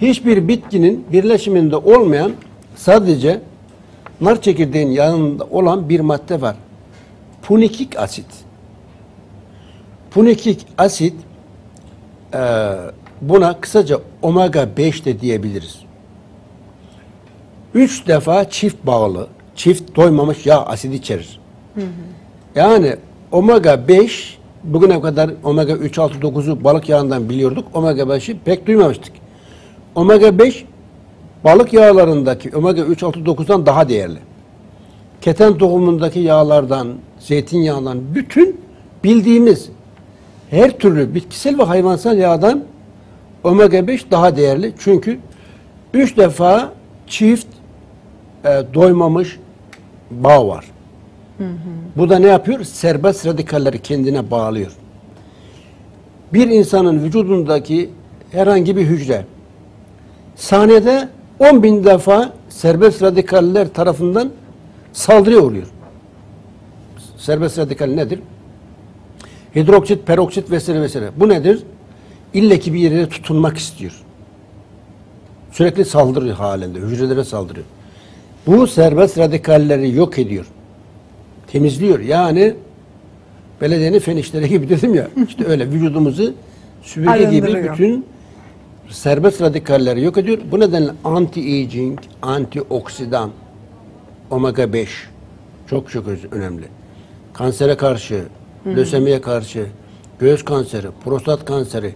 hiçbir bitkinin birleşiminde olmayan sadece nar çekirdeğinin yanında olan bir madde var. Punikik asit. Punikik asit eee, buna kısaca omega 5 de diyebiliriz. Üç defa çift bağlı, çift doymamış yağ asidi içerir. Yani omega 5 bugüne kadar omega 3, 6, 9'u balık yağından biliyorduk. Omega 5'i pek duymamıştık. Omega 5 balık yağlarındaki omega 3, 6, 9'dan daha değerli. Keten tohumundaki yağlardan, zeytinyağından bütün bildiğimiz her türlü bitkisel ve hayvansal yağdan omega 5 daha değerli. Çünkü üç defa çift e, doymamış bağ var. Bu da ne yapıyor? Serbest radikalleri kendine bağlıyor. Bir insanın vücudundaki herhangi bir hücre saniyede 10 bin defa serbest radikaller tarafından saldırıya uğruyor. Serbest radikal nedir? Hidroksit, peroksit vesaire vesaire. Bu nedir? İlle ki bir yere tutunmak istiyor. Sürekli saldırı halinde, hücrelere saldırıyor. Bu serbest radikalleri yok ediyor. Temizliyor. Yani belediyenin fenişleri gibi dedim ya. işte öyle vücudumuzu süpürge gibi bütün serbest radikalleri yok ediyor. Bu nedenle anti-aging, antioksidan, omega 5 çok çok önemli. Kansere karşı, lösemiye karşı, göğüs kanseri, prostat kanseri,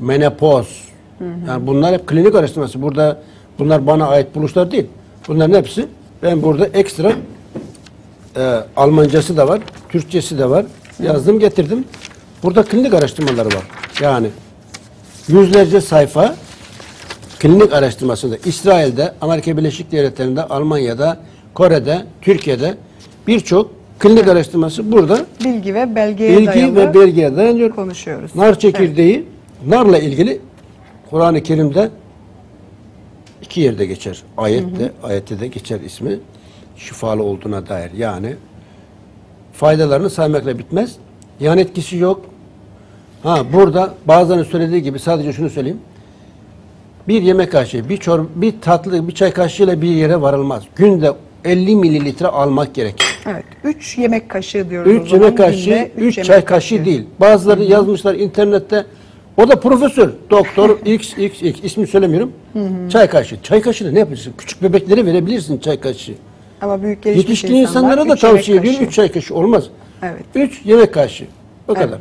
menopoz. Yani bunlar hep klinik araştırması. Burada bunlar bana ait buluşlar değil. Bunların hepsi ben burada ekstra e, Almancası da var, Türkçesi de var. Yazdım getirdim. Burada klinik araştırmaları var. Yani yüzlerce sayfa klinik araştırmasında İsrail'de, Amerika Birleşik Devletleri'nde, Almanya'da, Kore'de, Türkiye'de birçok klinik araştırması burada Bilgi ve belgeye bilgi dayalı ve belgeye dayanıyor. konuşuyoruz. Nar çekirdeği, narla ilgili Kur'an-ı Kerim'de iki yerde geçer. Ayette, ayette de geçer ismi. Şifalı olduğuna dair. Yani faydalarını saymakla bitmez. Yan etkisi yok. Ha burada bazılarının söylediği gibi sadece şunu söyleyeyim. Bir yemek kaşığı, bir çor bir tatlı, bir çay kaşığıyla bir yere varılmaz. Günde 50 mililitre almak gerekir. Evet. 3 yemek kaşığı diyoruz o 3 zaman. yemek kaşığı, Günde 3 üç çay yemek kaşığı değil. Bazıları yazmışlar internette. O da profesör, doktor XXX ismi söylemiyorum. Çay kaşığı. Çay kaşığı ne yapacaksın? Küçük bebeklere verebilirsin çay kaşığı. Ama büyük gelişmiş Yetişkin insanlara da tavsiye ediyorum. kaşığı. 3 çay kaşığı olmaz. Evet. 3 yemek kaşığı. O Evet. kadar.